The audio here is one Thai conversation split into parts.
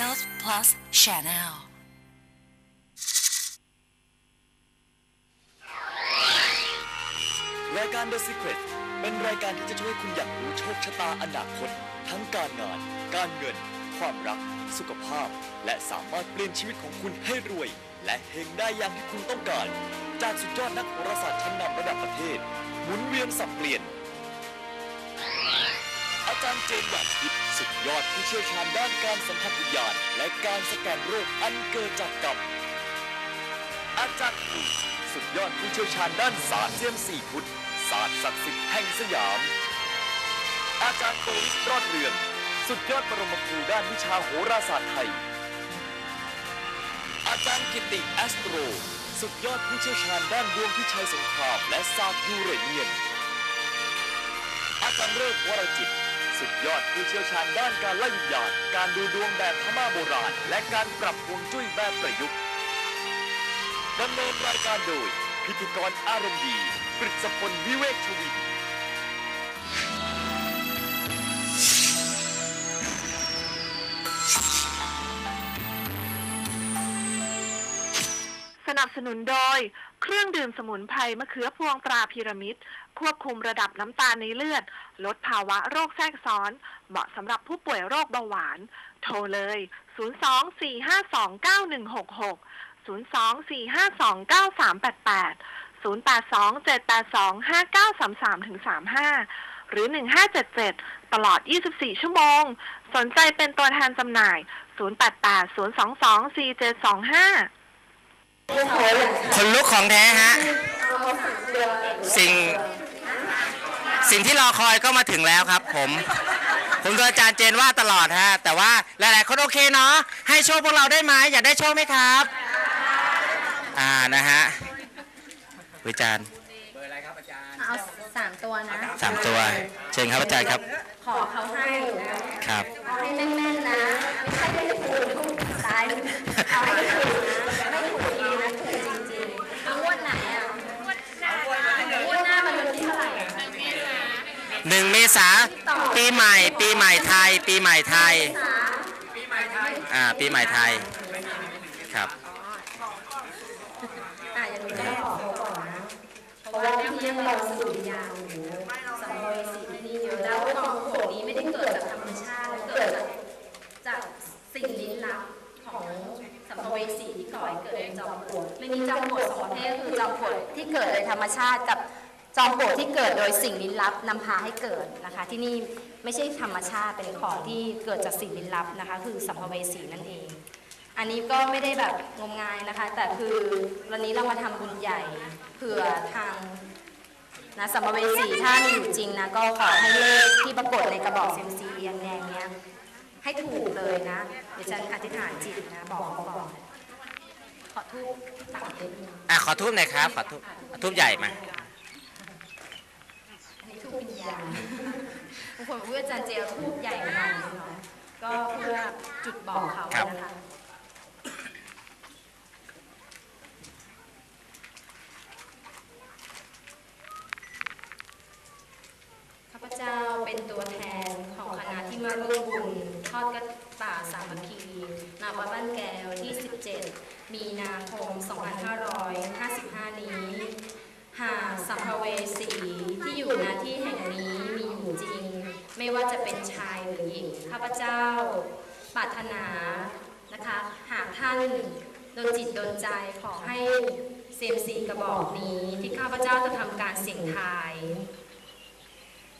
Health Plus Channel รายการ The Secret เป็นรายการที่จะช่วยคุณอยากรู้โชคชะตาอนาคต ทั้งการงาน การเงิน ความรัก สุขภาพ และสามารถเปลี่ยนชีวิตของคุณให้รวย และเฮงได้อย่างที่คุณต้องการ จากสุดยอดนักโหราศาสตร์ชั้นนำระดับประเทศ หมุนเวียนสับเปลี่ยน อาจารย์เจนหวานทิพย์ ยอดผู้เชี่ยวชาญด้านการสัมผัสวิญญาณและการสแกนโรคอันเกิดจากกรรม อาจารย์หนุ่ยสุดยอดผู้เชี่ยวชาญด้านศาสตร์เซียมสี่พุทธศาสตร์ศักดิ์สิทธิ์แห่งสยาม อาจารย์โตวิทย์รอดเรือง สุดยอดปรมครูด้านวิชาโหราศาสตร์ไทย อาจารย์กิติแอสโตร สุดยอดผู้เชี่ยวชาญด้านดวงพิชัยสงครามและศาสตร์ยูเรเนียน อาจารย์เริกวรจิต สุดยอดผู้เชี่ยวชาญด้านการไล่วิญญาณ การดูดวงแบบพม่าโบราณ และการปรับฮวงจุ้ยแบบประยุกต์ดำเนินรายการโดย พิธีกรอารมณ์ดีปริศพลวิเวกชวินสนับสนุนโดย เครื่องดื่มสมุนไพรมะเขือพวงตราพีระมิด ควบคุมระดับน้ำตาลในเลือด ลดภาวะโรคแทรกซ้อน เหมาะสำหรับผู้ป่วยโรคเบาหวาน โทรเลย 024529166 024529388 082-782-5933-35 หรือ 1577 ตลอด 24 ชั่วโมง สนใจเป็นตัวแทนจำหน่าย 088-022-4725 คนลุกของแท้ฮะ สิ่ง สิ่งที่รอคอยก็มาถึงแล้วครับ ผม ผมโดนอาจารย์เจนว่าตลอดฮะ แต่ว่าหลายๆคนโอเคเนาะ ให้โชคพวกเราได้ไหมอยากได้โชคไหมครับ อ่านะฮะวิจารณ์เอาสามตัวนะสามตัว เชิญครับอาจารย์ครับ ขอเขาให้นะครับเอาให้แม่นๆนะไม่ใช่ได้ถูกตายเอาให้ถูกนะ ไม่ถูกทีนะถูกจริงๆเอางวดไหนอะงวดหน้างวดหน้ามันวันที่เท่าไหร่อะ หนึ่งเมษาปีใหม่ ปีใหม่ไทย ปีใหม่ไทย อ่า ปีใหม่ไทย ครับอะอย่างนี้ก็ต้องบอกเขาก่อนนะ เพราะว่าที่ยังเราสูบยาวอยู่สัมภเวสีที่นี่เยอะแล้วกองโขนี้ไม่ได้เกิดจากธรรมชาติ เกิดจากจากสิ่งลี้ลับของสัมภเวสีที่ก่อให้เกิดเป็นจอมปลวกไม่มีจอมปลวกสองประเภทคือจอมปลวกที่เกิดโดยธรรมชาติกับ จอมปลวกที่เกิดโดยสิ่งลี้ลับนำพาให้เกิดนะคะ ที่นี่ไม่ใช่ธรรมชาติเป็นของที่เกิดจากสิ่งลี้ลับนะคะ คือสัมภเวสีนั่นเอง อันนี้ก็ไม่ได้แบบงมงายนะคะ แต่คือวันนี้เรามาทำบุญใหญ่เผื่อทางนะสัมภเวสีถ้ามีอยู่จริงนะก็ขอให้เลขที่ปรากฏในกระบอกเซมซีแดงเนี้ยให้ถูกเลยนะเดี๋ยวฉันอธิษฐานจิตนะบอกขาก่อนขอทูบตัดนิดนึงอะขอทูบหน่อยครับขอทูบทูบใหญ่มา ทูบวิญญาณบางคนบอกว่าอาจารย์เจลทูบใหญ่ขนาดนี้เหรอก็เพื่อจุดบอกเขาครับนะคะข้าพเจ้าเป็นตัวแทนของคณะที่มาร่วมบุญทอดกระป่าสามัคคีณวัดบ้านแก้วที่ 17 มีนาคม 2555 นี้ หากสัมภเวสีที่อยู่ณที่แห่งนี้มีอยู่จริง ไม่ ว่าจะเป็นชายหรือหญิงข้าพเจ้าปรารถนานะคะ หากท่านโดนจิตโดนใจขอให้เซมซีกระบอกนี้ที่ข้าพเจ้าจะทำการเสี่ยงทาย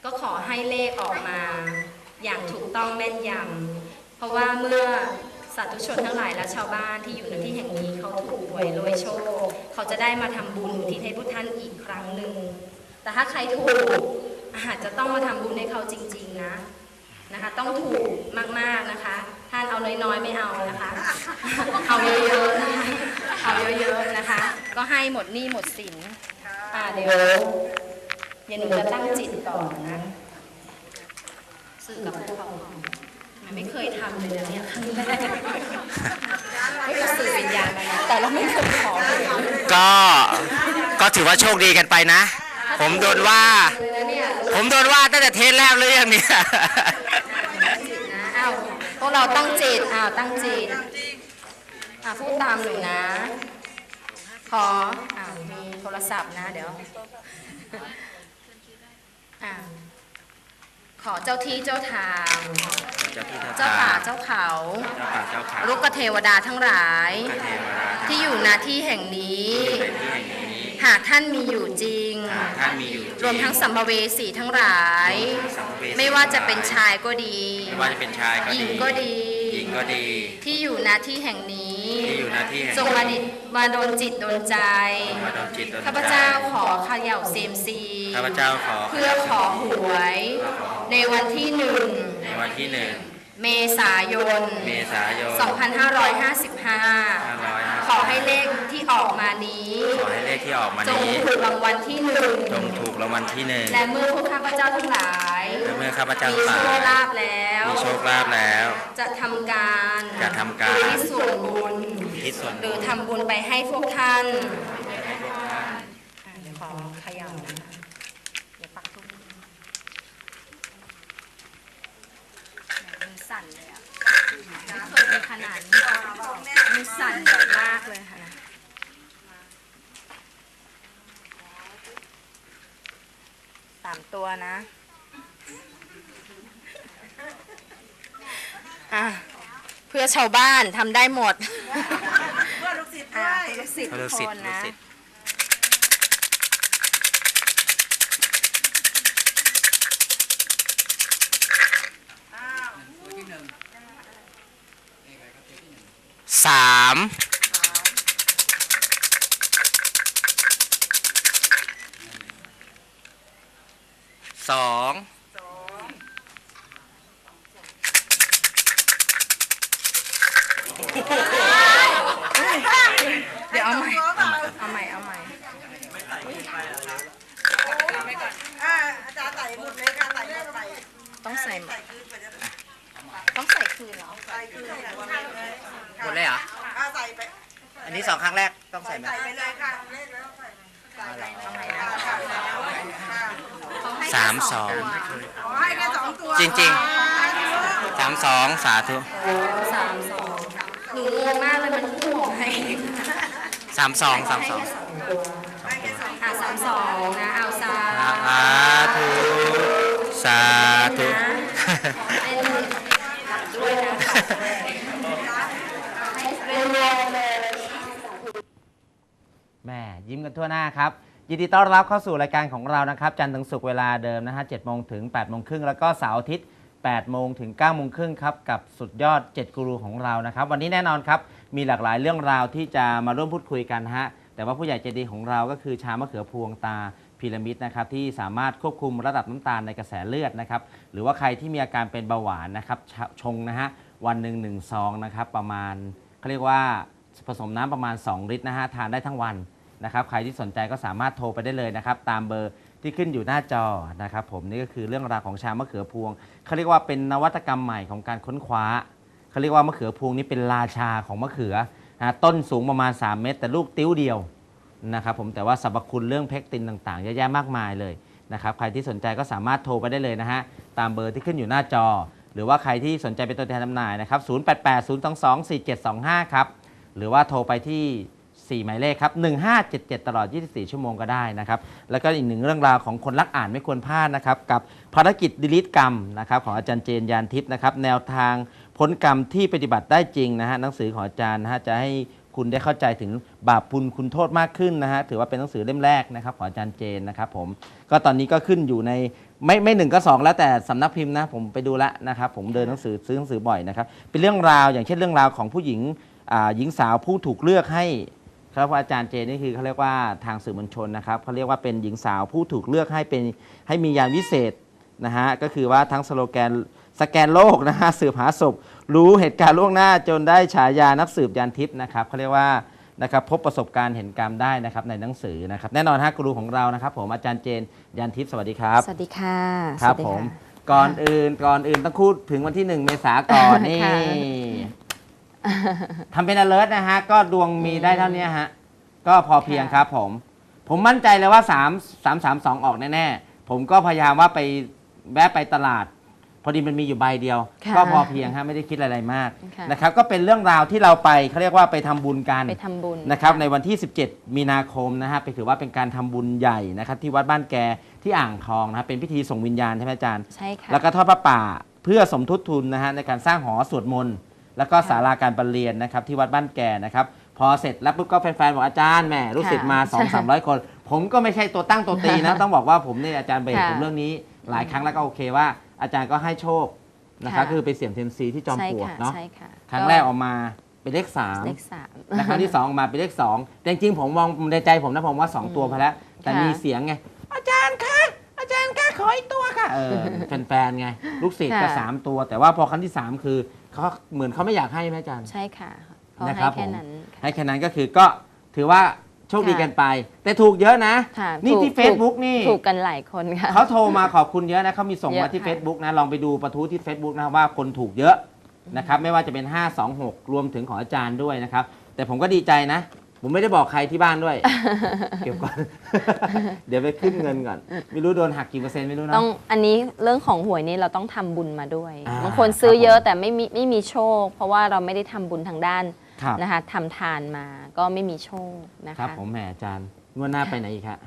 ก็ขอให้เลขออกมาอย่างถูกต้องแม่นยำเพราะว่าเมื่อสาธุชนทั้งหลายและชาวบ้านที่อยู่ในที่แห่งนี้เขาถูกหวยรวยโชค เขาจะได้มาทำบุญที่ให้พุทท่านอีกครั้งหนึ่งแต่ถ้าใครถูก อาจจะต้องมาทำบุญให้เขาจริง ๆนะนะคะ ต้องถูกมากๆนะคะท่านเอาน้อยๆไม่เอานะคะ เอาเยอะๆนะคะเอาเยอะๆนะคะ ก็ให้หมดหนี้หมดสินอ่าเดี๋ยวเดี๋ยวหนูจะตั้งจิตก่อนนะสื่อกับพวกเขามันไม่เคยทำเลยนะเนี่ยครั้งแรกไม่เคยสื่อวิญญาณมานะแต่เราไม่เคยขอเลยก็ก็ถือว่าโชคดีกันไปนะ ผมโดนว่า ผมโดนว่าตั้งแต่เทสแรกเลยอย่างเนี้ยจิตนะอ้าวพวกเราเราตั้งจิตอ้าวตั้งจิตอ่าพูดตามหนูนะ ขออ้าวมีโทรศัพท์นะ เดี๋ยวอ่าขอเจ้าที่เจ้าทาง เจ้าที่เจ้าป่าเจ้าเขาเจ้าป่าเจ้าเขา ลูกกเทวดาทั้งหลายเทวดาที่อยู่ณที่แห่งนี้ในที่แห่งนี้หากท่านมีอยู่จริงท่านมีอยู่รวมทั้งสัมภเวสีทั้งหลายสัมภเวสีไม่ว่าจะเป็นชายก็ดี ไม่ว่าจะเป็นชายก็หญิดีงก็ดี หญิงก็ดี ที่อยู่ณที่แห่งนี้ ที่อยู่หน้าที่แห่งจงมาดิมาโดนจิตโดนใจ มาดนจิตดนใจข้าพเจ้าขอเขย่าเซยมซี ข้าพเจ้าขอเพื่อขอหวย ในวันที่หนึ่ง ในวันที่หนึ่งเมษายน เมษายน 2555 ขอให้เลขที่ออกมานี้ขอให้เลขที่ออกมาจงนี้ ถูกรางวัลที่หนึ่งจงถูกรางวัลที่หนึ่งและเมื่อพวกข้าพเจ้าทั้งหลายและเมื่อข้าพเจ้ามีตาโชยคลาภแล้ว มีโชคลาภแล้ว จะทำการจะทำการ ที่ส่วนบุญ ที่ส่วนหรือทำบุญไปให้พวกท่านอะเดี๋ยวขอเขย่านะคะเดี๋ยวปักทุกมันสั่นเลยอะไม่ เคยเป็นขนาดนี้มันสั่นแบบมากเลยค่ะนะสามตัวนะ อะ เพื่อชาวบ้านทำได้หมด เพื่อลูกศิษย์อะด้วยเพื่อลูกศิษย์เขาทุเรียกกคสิทนธิ์นะ สาม ใส่คืนเหรอใส่คืนใส่หมดเลยหมดเลยเหรออ่าใส่ไปอันนี้สองครั้งแรกต้องใส่ไหมใส่ไปเลยค่ะเลขแล้วใส่ใส่ไปเอาใหม่ค่ะนะค่ะค่ะเขาให้แค่สามสองตัวขอให้แค่สองตัวจริงๆสามสองสาธุสามสองหนูงงมากเลยมันพุ่งออกให้สามสองสามสองอะสามสองนะเอาสาสาธุสาธุนะเป็นด้วยนะให้เป็นรวมเลย แม่ยิ้มกันทั่วหน้าครับ ยินดีต้อนรับเข้าสู่รายการของเรานะครับ จันทร์ถึงศุกร์เวลาเดิมนะฮะ7โมงถึง8โมงครึ่งแล้วก็เสาร์อาทิตย์8โมงถึง9โมงครึ่งครับ กับสุดยอด 7 กูรูของเรานะครับ วันนี้แน่นอนครับ มีหลากหลายเรื่องราวที่จะมาร่วมพูดคุยกันฮะแต่ว่าผู้ใหญ่ใจดีของเราก็คือชามะเขือพวงตาพีระมิดนะครับที่สามารถควบคุมระดับน้ำตาลในกระแสเลือดนะครับหรือว่าใครที่มีอาการเป็นเบาหวานนะครับชชงนะฮะวันหนึ่งหนึ่งซองนะครับประมาณเขาเรียกว่า ผสมน้ำประมาณ 2 ลิตรนะฮะทานได้ทั้งวันนะครับใครที่สนใจก็สามารถโทรไปได้เลยนะครับตามเบอร์ที่ขึ้นอยู่หน้าจอนะครับผมนี่ก็คือเรื่องราวของชามะเขือพวงเขาเรียกว่าเป็นนวัตกรรมใหม่ของการค้นคว้าเขาเรียกว่ามะเขือพวงนี้เป็นราชาของมะเขือนะต้นสูงประมาณ 3 เมตร แต่ลูกติ้วเดียวนะครับผมแต่ว่าสรรพคุณเรื่องเพกตินต่างๆเยอะแยะมากมายเลยนะครับใครที่สนใจก็สามารถโทรไปได้เลยนะฮะตามเบอร์ที่ขึ้นอยู่หน้าจอ หรือว่าใครที่สนใจเป็นตัวแทนจำหน่ายนะครับ 0880224725 ครับ หรือว่าโทรไปที่ 4 หมายเลขครับ 1577 ตลอด 24 ชั่วโมงก็ได้นะครับ แล้วก็อีกหนึ่งเรื่องราวของคนรักอ่านไม่ควรพลาดนะครับ กับภารกิจดิลิทกรรมนะครับของอาจารย์เจนยานทิพย์นะครับ แนวทางพ้นกรรมที่ปฏิบัติได้จริงนะฮะหนังสือของอาจารย์นะฮะจะให้คุณได้เข้าใจถึงบาปบุญคุณโทษมากขึ้นนะฮะถือว่าเป็นหนังสือเล่มแรกนะครับของอาจารย์เจนนะครับผมก็ตอนนี้ก็ขึ้นอยู่ในไม่ไม่หนึ่งก็สองแล้วแต่สำนักพิมพ์นะผมไปดูแล้วนะครับผมเดินหนังสือซื้อหนังสือบ่อยนะครับเป็นเรื่องราวอย่างเช่นเรื่องราวของผู้หญิง หญิงสาวผู้ถูกเลือกให้ครับว่าอาจารย์เจนี่คือเขาเรียกว่าทางสื่อมวลชนนะครับเขาเรียกว่าเป็นหญิงสาวผู้ถูกเลือกให้เป็นให้มียานวิเศษนะฮะก็คือว่าทั้งสโลแกนสแกนโลกนะฮะสืบหาศพ รู้เหตุการณ์ล่วงหน้าจนได้ฉายานักสืบยานทิพย์นะครับเขาเรียกว่านะครับพบประสบการณ์เห็นกรรมได้นะครับในหนังสือนะครับแน่นอนฮะกูรูของเรานะครับ ผมอาจารย์เจนยานทิพย์สวัสดีครับ สวัสดีค่ะครับสวัสดีผค่ะมก่อนอื่นก่อนอื่นต้องพูดถึงวันที่หนึ่งเมษาก่อนนี่ค่ะ ทำเป็น alert นะฮะ ก็ดวงมีได้เท่านี้ฮะ ก็พอเพียงครับผม ผมมั่นใจเลยว่า 3 3 3 2 ออกแน่ๆ ผมก็พยายามว่าไปแวะไปตลาด พอดีมันมีอยู่ใบเดียว ค่ะก็พอเพียงฮะไม่ได้คิดอะไรมากค่ะ นะครับ ก็เป็นเรื่องราวที่เราไปเขาเรียกว่าไปทำบุญกัน ไปทำบุญ นะครับในวันที่ 17 มีนาคมนะฮะไปถือว่าเป็นการทำบุญใหญ่นะครับที่วัดบ้านแกที่อ่างทองนะครับเป็นพิธีส่งวิญญาณใช่ไหมอาจารย์ ใช่ค่ะ แล้วก็ทอดพระป่าเพื่อสมทบทุนนะฮะในการสร้างหอสวดมนต์ แล้วก็ค่ะศาลาการประเรียนนะครับที่วัดบ้านแกนะครับ พอเสร็จแล้วปุ๊บก็แฟนๆบอกอาจารย์แหมรู้สึกมา 2 3 0 0 คน ผมก็ไม่ใช่ตัวตั้งตัวตีนะ ต้องบอกว่าผมเนี่ยอาจารย์เบรกค่ะผมเรื่องนี้หลายครั้งแล้วก็โอเคว่า อาจารย์ก็ให้โชคนะครับค่ะคือไปเสี่ยงเทยมซีที่จอมใช่ปลวกค่ะเนาะใช่ค่ะครั้งแรกออกมาเป็นเลขสามเลขสามและครั้งที่สองออกมาเป็นเลขสองแต่จริงๆผมมองในใจผมนะผมว่าสองตัวพอแล้วแต่ค่ะมีเสียงไงอาจารย์คะอาจารย์คะขออีกตัวค่ะเออแฟนๆไงลูกศิษย์ก็ค่ะสามตัว แต่ว่าพอครั้งที่สามคือ เขาเหมือนเขาไม่อยากให้ไหมอาจารย์ ใช่ค่ะเพราะนะคให้รับแค่ผม นั้นค่ะ ให้แค่นั้นก็คือก็ถือว่าโชคดีค่ะ กันไป แต่ถูกเยอะนะ ค่ะนี่ถูกที่ ถูก Facebook นี่ ถูกกันหลายคนค่ะ เขาโทรมาขอบคุณเยอะนะเขามีส่งเยมาอะที่ ค่ะ Facebook นะ ลองไปดูประทุที่ Facebook นะครับว่าคนถูกเยอะนะครับ ไม่ว่าจะเป็น 526 รวมถึงของอาจารย์ด้วยนะครับ แต่ผมก็ดีใจนะ ผมไม่ได้บอกใครที่บ้านด้วย เก็บก่อน เดี๋ยวไปขึ้นเงินก่อน ไม่รู้โดนหักกี่เปอร์เซ็นต์ไม่รู้นะ ต้องอันนี้เรื่องของหวยนี่เราต้องทำบุญมาด้วยอ่าบางคนซื้อครับผมเยอะแต่ไม่มีไม่มีโชค เพราะว่าเราไม่ได้ทำบุญทางด้านครับ นะคะทำทานมาก็ไม่มีโชคนะครัคะบผมแหมอาจารย์งวดหน้าไปไหนอีกฮะ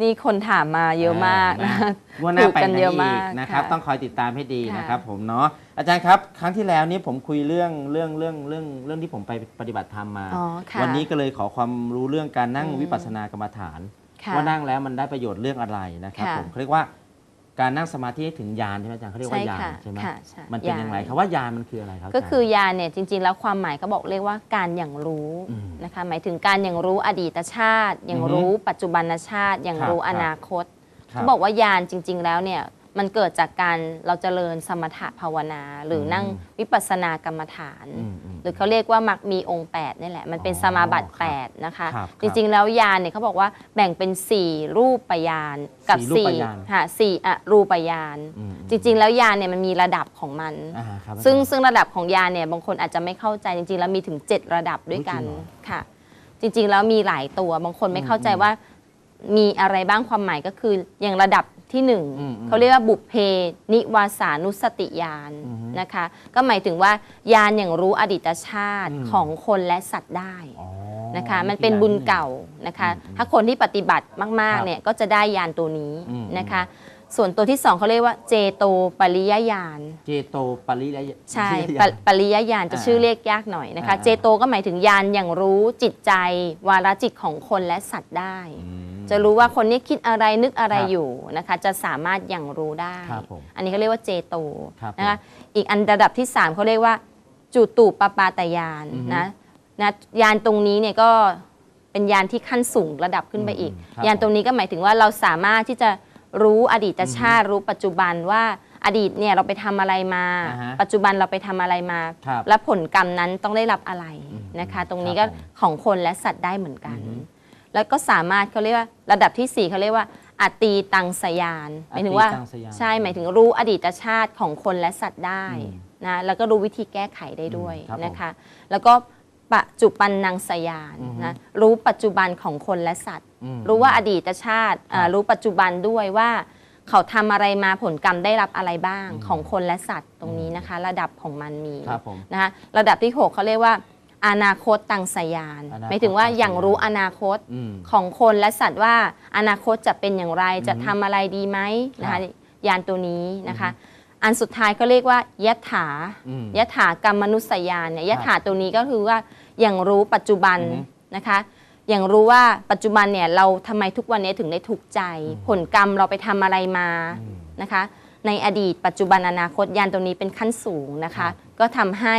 นี่คนถามมาเยอะมากนะงวดหน้าไปถูกกันไหนเยอะอีมากกนะครับค่ะต้องคอยติดตามให้ดีค่ะนะครับ ผมเนาะอาจารย์ครับ ครั้งที่แล้วนี้ผมคุยเรื่องเรื่องเรื่องเรื่องเรื่องที่ผมไปปฏิบัติธรรมมาอ๋อค่ะวันนี้ก็เลยขอความรู้เรื่องการนั่งอืมวิปัสสนากรรมฐานค่ะว่านั่งแล้วมันได้ประโยชน์เรื่องอะไรนะครับค่ะผมเขาเรียกว่า การนั่งสมาธิให้ถึงญาณใช่ไหมอาจารย์เขาเรียกว่าใช่ญาณค่ะใช่ไหมค่ะใช่มันเป็นญาณอย่างไรคำว่าญาณมันคืออะไรครับก็าจารย์คือยานเนี่ยจริง ๆ แล้วความหมายเขาบอกเรียกว่าการอย่างรู้อืมนะคะหมายถึงการอย่างรู้อดีตชาติ อย่างอือฮึรู้ปัจจุบันชาติ อย่างครับรู้ครับอนาคตครับเขาบอกว่ายานจริง ๆ แล้วเนี่ย มันเกิดจากการเราเจริญสมถะภาวนา หรืออมนั่งวิปัสสนากรรมฐาน อืมอืม หรือเขาเรียกว่ามักมีองค์8นี่แหละ มันเป็นอ๋อสมาบัติครับ8นะคะ ครับจริงๆ แล้วยานเนี่ยเขาบอกว่าแบ่งเป็น 4 รูปปยานกับสี่รูป4ยานค่ะสี่อรูปยาน อืมจริงๆ แล้วยานเนี่ยมันมีระดับของมัน อ่าครับซึ่งอาจารย์ ซึ่งระดับของยานเนี่ยบางคนอาจจะไม่เข้าใจจริงๆ แล้วมีถึง 7 ระดับด้วยกันจริงเหรอค่ะ จริงๆ แล้วมีหลายตัวบางคนไม่เข้าใจว่ามีอะไรบ้างความหมายก็คืออย่างระดับ ที่หนึ่งอืมอืมเขาเรียกว่าบุพเพนิวาสานุสติยานอือฮึนะคะ ก็หมายถึงว่ายานอย่างรู้อดีตชาติอืม ของคนและสัตว์ได้อ๋อ นะคะมันคือเป็นบุญยที่หงเก่านะคะ อืมถ้าคนที่ปฏิบัติมากครับๆเนี่ยก็จะได้ยานตัวนี้อืม นะคะ ส่วนตัวที่สองเขาเรียกว่าเจโตปริยญาณ เจโตปริยะ ใช่ปริยปญาณปริยญาณจะอ่าชื่อเรียกยากหน่อยนะคะ อ่า เจโตก็หมายถึงญาณอย่างรู้จิตใจ วาระจิตของคนและสัตว์ได้ อืม จะรู้ว่าคนนี้คิดอะไรนึกอะไรครับอยู่นะคะ จะสามารถอย่างรู้ได้ ครับผมอันนี้เขาเรียกว่าเจโตครับนะคะผมอีกอันระดับที่ 3เขาเรียกว่าจุตูปปาตยานอือฮึนะนะยานตรงนี้เนี่ยก็เป็นยานที่ขั้นสูงระดับขึ้นไปอีก อืมครับยานตรงนี้ก็หมายถึงว่าเราสามารถที่จะรู้อดีตชาติรู้ปัจจุบันว่าอดีตเนี่ยเราไปทำอะไรมา อ่าฮะปัจจุบันเราไปทำอะไรมา ครับและผลกรรมนั้นต้องได้รับอะไรอืมนะคะ ตรงคนี้รัก็บผม ของคนและสัตว์ได้เหมือนกัน อือฮึ แล้วก็สามารถเขาเรียกว่าระดับที่ 4เขาเรียกว่าอตีตังสยานหมายถึงว่า อตีตังสยาน ใช่หมายถึงรู้อดีตชาติของคนและสัตว์ได้อืมนะแล้วก็รู้วิธีแก้ไขได้ด้วยอืมครับผม นะคะ แล้วก็ปัจจุบันนังสยานอือฮึนะรู้ปัจจุบันของคนและสัตว์ อืม รู้ว่าอดีตชาติอ่าครับ รู้ปัจจุบันด้วยว่า เขาทำอะไรมาผลกรรมได้รับอะไรบ้างอืมของคนและสัตว์ตรงนี้นะคะ ระดับของมันมี ครับผม นะคะระดับที่ 6เขาเรียกว่า อนาคตตังสยานอนาคตหมายถึงว่าตังสยานอย่างรู้อนาคตอืมของคนและสัตว์ว่าอนาคตจะเป็นอย่างไรจะอือฮึทำอะไรดีไหมนะครัคะบยานตัวนี้นะคะ อันสุดท้ายเขาเรียกว่ายะถาอืมยะถากรรมมนุษยานเนี่ยครับยะถาตัวนี้ก็คือว่าอย่างรู้ปัจจุบันอือฮึนะคะ อย่างรู้ว่าปัจจุบันเนี่ยเราทำไมทุกวันนี้ถึงได้ทุกข์ใจอืมผลกรรมเราไปทำอะไรมาอืม นะคะ ในอดีตปัจจุบันอนาคตยานตัวนี้เป็นขั้นสูงนะครัคะ บ ก็ทำให้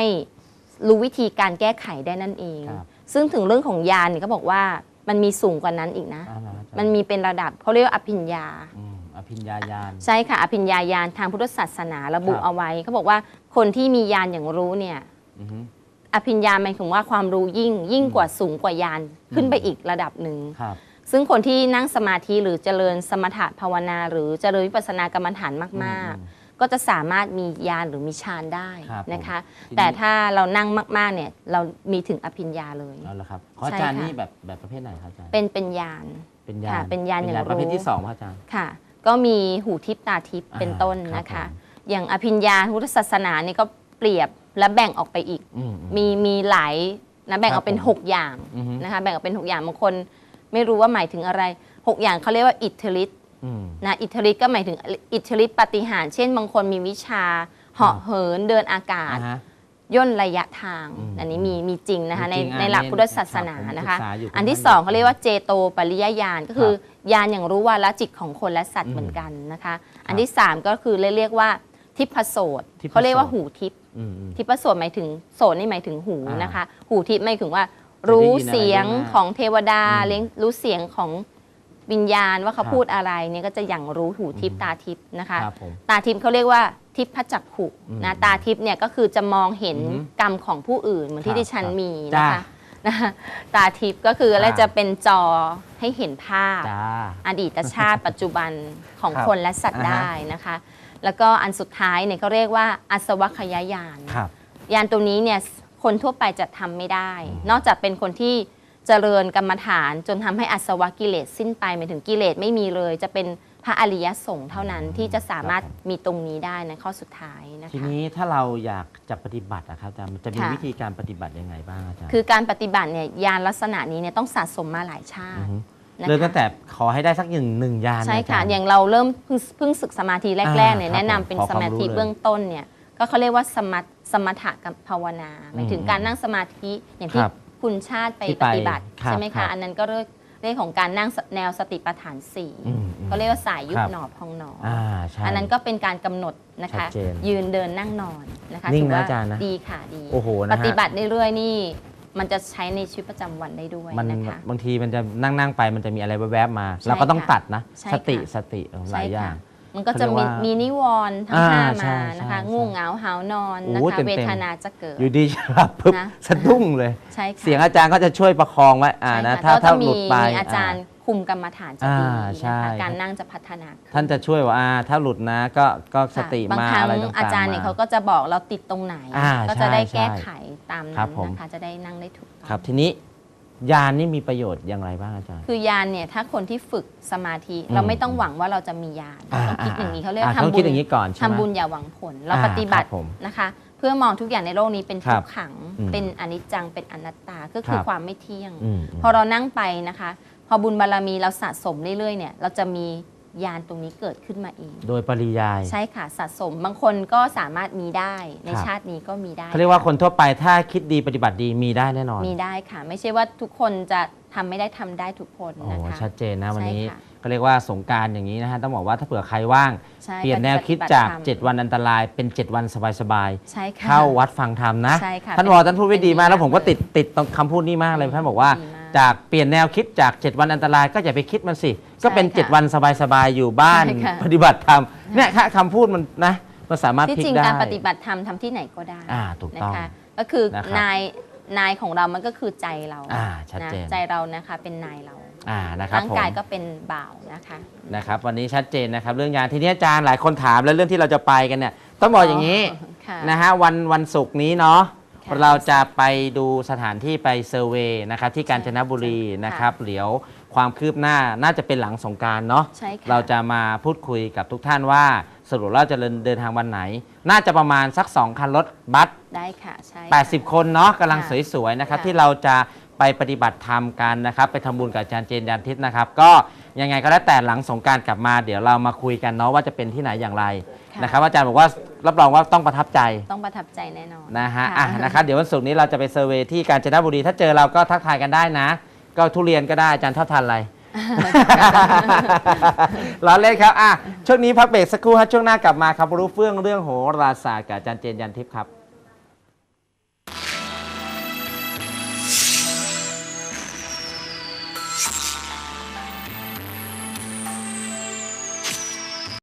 รู้วิธีการแก้ไขได้นั่นเอง ครับซึ่งถึงเรื่องของยานเนี่ยก็บอกว่ามันมีสูงกว่านั้นอีกนะ อ่าอาจารย์ มันมีเป็นระดับเขาเรียกว่าอภิญญา อืมอภิญญายาน ใช่ค่ะ อภิญญายานทางพุทธศาสนาระบุครับ เอาไว้เขาบอกว่าคนที่มียานอย่างรู้เนี่ย อือฮึ อภิญญาหมายถึงว่าความรู้ยิ่งยิ่งกว่าสูงกว่ายานขึ้นไปอีกระดับหนึ่ง ครับ ซึ่งคนที่นั่งสมาธิหรือเจริญสมถะภาวนา หรือเจริญวิปัสสนากรรมฐานมากอืมๆ ก็จะสามารถมียานหรือมีฌานได้ครับผมนะคะทีนี้แต่ถ้าเรานั่งมากๆเนี่ยเรามีถึงอภิญญาเลย เอาละครับขออาใช่จารย์ค่ะ นี่แบบแบบประเภทไหนครับอาจารย์เป็นเป็นยาน เป็นยานค่ะเป็นยานอย่างรู้ ประเภทที่สองครับอาจารย์ ค่ะ ก็มีหูทิพตาทิพเป็นต้นอ่านะคะรับผม อย่างอภิญญาพุทธศาสนานี่ก็เปรียบและแบ่งออกไปอีก อืมมีมีหลายนะแบ่งออกเป็น ครับผม6 อย่างอือฮึนะคะแบ่งออกเป็น 6 อย่างบางคน ไม่รู้ว่าหมายถึงอะไร 6 อย่างเขาเรียกว่าอิทธิฤทธิอืม นะอิทธิฤทธิ์ก็หมายถึงอิทธิฤทธิปาฏิหารย์เช่นบางคนมีวิชาเหาะเหินเดินอากาศอ่าฮะย่นระยะทางอืมอันนี้มีมีจริงนะคะในมีจริงอะในหลักนี่พุทธศาสนาครับผมนะคะศึกษาอยู่อันที่ค่อนข้างสองเยอะเขาเรียกว่าเจโตปริยญาณก็คือญาณอย่างรู้วาระจิตของคนและสัตอืมว์เหมือนกันนะคะ อันที่สามก็คือเรียกว่าทิพโสตทิพโสตเขาเรียกว่าหูทิพอืมอืมทิพโสตหมายถึงโสตนี่หมายถึงหูอ่านนะคะ หูทิพหมายถึงว่าจะได้ยินรู้อะไรเสียงล่วงหน้าของเทวดาอืมเลี้ยงรู้เสียงของ วิญญาณว่าเขาครับพูดอะไรเนี่ยก็จะอย่างรู้หูทิพอืมตาทิพนะคะ ครับผม ตาทิพย์เขาเรียกว่าทิพจักขุอืมนะตาทิพย์เนี่ยก็คือจะมองเห็นอือฮึกรรมของผู้อื่นเหมือนคที่รับดิฉันครับมีจ้านะคะนะคะตาทิพย์ก็คืออะไรอ่าจะเป็นจอให้เห็นภาพ จ้า อดีตชาติ ปัจจุบันของครับคนและสัตว์อ่าฮะ ได้นะคะ แล้วก็อันสุดท้ายเนี่ยเขาเรียกว่าอสวัคยายาน ครับ ยานตัวนี้เนี่ยคนทั่วไปจะทำไม่ได้อืมนอกจากเป็นคนที่ เจริญกรรมฐาน จนทำให้อาสวะกิเลสสิ้นไปหมายถึงกิเลสไม่มีเลย จะเป็นพระอริยสงฆ์เท่านั้นที่จะสามารถมีตรงนี้ได้ในข้อสุดท้ายนะทีคะนี้ถ้าเราอยากจะปฏิบัติอะครับอาจารย์มันจะมีค่ะวิธีการปฏิบัติยังไงบ้างอาจารย์คือการปฏิบัติเนี่ยยานลักษณะนี้เนี่ยต้องสะสมมาหลายชาอติฮึนะคะเริ่มตั้งแต่ขอให้ได้สักหนึ่งหนึ่งยานใช่นอาค่ะจารย์อย่างเราเริ่มเพิ่งเพิ่งศึกสมาธิแรกๆเนี่ยอ่าครับแนะนำเป็นผมขอสมาธิความรู้เลยเบื้องต้นเนี่ยก็เขาเรียกว่าสมัตสมถะกับภาวนาหมายถึงอืมการนั่งสมาธิอย่างที่ ครับคุณชาติไปที่ปไปฏิบัติครับใช่ไหมครัคะบอันนั้นก็เรียกเรื่องของการนั่งสแนวสติปัฏฐานสี่อืมอืมก็เรียกว่าสายยุครับบหนอพองหนอออ่าใช่ อันนั้นก็เป็นการกำหนดนะคะ ชัดเจนยืนเดินนั่งนอนนะคะนิ่งถืนะว่าอาจารย์นะ ดีค่ะดี โอ้โหนะฮะปฏิบัติเรื่อยๆนี่ มันจะใช้ในชีวิตประจำวันได้ด้วยมันนะคะ บางทีมันจะนั่งนั่งๆไปมันจะมีอะไรแวบๆมา ใช่เราก็ต้องค่ะตัดนะ ใช่สติค่ะสติหลายอย่าง มันก็จะเขาเรีมียกว่ามีมีนิวรณ์ทั้งอ่าห้าใช่มาใช่นะคะใช่ง่วงเหงาหาวนอนโอ้นะโหคะ เต็มๆ เวทนาจะเกิด อยู่ดีจะหลับปุ๊บนะ สะดุ้งเลย ใช่ค่ะเสียงอาจารย์ก็จะช่วยประคองไว้อ่าใช่นะ ค่ะถ้าก็ถ้าจะหมีลุดไป มีอาจารย์คุมกรรมฐานจะดีอ่าใช่ นะคะการนั่งจะพัฒนาขึ้น ท่านจะช่วยว่าอ่าถ้าหลุดนะก็ก็สค่ะติบางมาครั้งอะไรต่างๆอาจารย์เนี่ยม เขาก็จะบอกเราติดตรงไหน อ่าก็จะได้ใช่แก้ใช่ไขตามครันั้บนผม นะคะ จะได้นั่งได้ถูกต้อง ครับทีนี้ ยานนี่มีประโยชน์อย่างไรบ้างอาจารย์ คือยานเนี่ยถ้าคนที่ฝึกสมาธิอืมเราไม่ต้องหวังว่าเราจะมียานอ่าต้องคิดอย่างนี้เขาเรียกอ่าว่าต้องทำบุคิดญอย่างนี้ก่อนใช่ไหม ทำบุญอย่าหวังผล เราอ่าปฏิบัติครับผมนะคะ เพื่อมองทุกอย่างในโลกนี้เป็นครัทุบกขัง อืมเป็นอนิจจังเป็นอนัตตาก็คือครับ ความไม่เที่ยง อืม พอเรานั่งไปนะคะ พอบุญบารมีเราสะสมเรื่อยๆเนี่ยเราจะมี ยานตรงนี้เกิดขึ้นมาเอง โดยปริยาย ใช่ค่ะสะสมบางคนก็สามารถมีได้ในครับ ชาตินี้ก็มีได้เขาเรียกว่าคนทั่วไปถ้าคิดดีปฏิบัติดีมีได้แน่นอน มีได้ค่ะ ไม่ใช่ว่าทุกคนจะทำไม่ได้ทำได้ทุกคนโอ้นะคะ ชัดเจนนะวันนี้ใช่ค่ะเขาเรียกว่าสงกรารอย่างนี้นะฮะต้องบอกว่าถ้าเผื่อใครว่าง ใช่เปลี่ยนแนวคิดปฏิบัติจากธรรม7 วันอันตรายเป็น 7 วันสบายใช่ค่ะๆเข้าวัดฟังธรรมนะใช่ค่ะท่านบอกท่านพูดไว้ดีมากเป็นแล้วผมก็เลยติดติดตรงคำพูดนี้มากเลยท่านบอกว่า ดีมากจากเปลี่ยนแนวคิดจาก 7 วันอันตรายก็อย่าไปคิดมันสิ ก็เป็นค่ะ7 วันสบายๆอยู่บ้าน ใช่ค่ะ ปฏิบัติธรรมเนี่ยค่ะคำพูดมันนะมันสามารถที่พลิกจริงได้การปฏิบัติธรรมทำที่ไหนก็ได้อ่าถูกต้องนะคะก็คือนะครับ นายนายของเรามันก็คือใจเราอ่าชัดนะเจนใจเรานะคะเป็นนายเราอ่านะครับร่างผม กายก็เป็นบ่าวนะคะ นะครับวันนี้ชัดเจนนะครับเรื่องยานทีนี้อาจารย์หลายคนถามแล้วเรื่องที่เราจะไปกันเนี่ยต้องบอกอย่างนี้ค่ะนะฮะวันวันศุกร์นี้เนาะค่ะเราจะไปดูสถานที่ไปเซอร์เวย์นะครับที่กาญจนบุรีใช่ค่ะนะครับเดี๋ยว ความคืบหน้าน่าจะเป็นหลังสงกรารเนาะใช่ค่ะ เราจะมาพูดคุยกับทุกท่านว่าสรุปเราจะเดินเดินทางวันไหน น่าจะประมาณสัก 2 คันรถบัส ได้ค่ะใช่ค่ะ 80 คนเนาะกำลังค่ะสวยๆนะครับค่ะ ที่เราจะไปปฏิบัติธรรมกันนะครับ ไปทำบุญกับอาจารย์เจนยันทิศนะครับ ก็ยังไงก็แล้วแต่หลังสงกรารกลับมา เดี๋ยวเรามาคุยกันเนาะว่าจะเป็นที่ไหนอย่างไรนะครับอาจารย์บอกว่ารับรองว่าต้องประทับใจต้องประทับใจแน่นอนนะฮะค่อะนะครับเดี๋ยววันศุกร์นี้เราจะไปเซอร์เวย์ที่กาญจนบุรีถ้าเจอเราก็ทักทายกันได้นะ ก็ทุเรียนก็ได้อาจารย์เท่าทันอะไร ล้อเล่นครับอะช่วงนี้พักเบรกสักครู่ฮะช่วงหน้ากลับมาครับรู้เฟื่องเรื่องโหราศาสตร์กับอาจารย์เจนยันทิพย์ครับ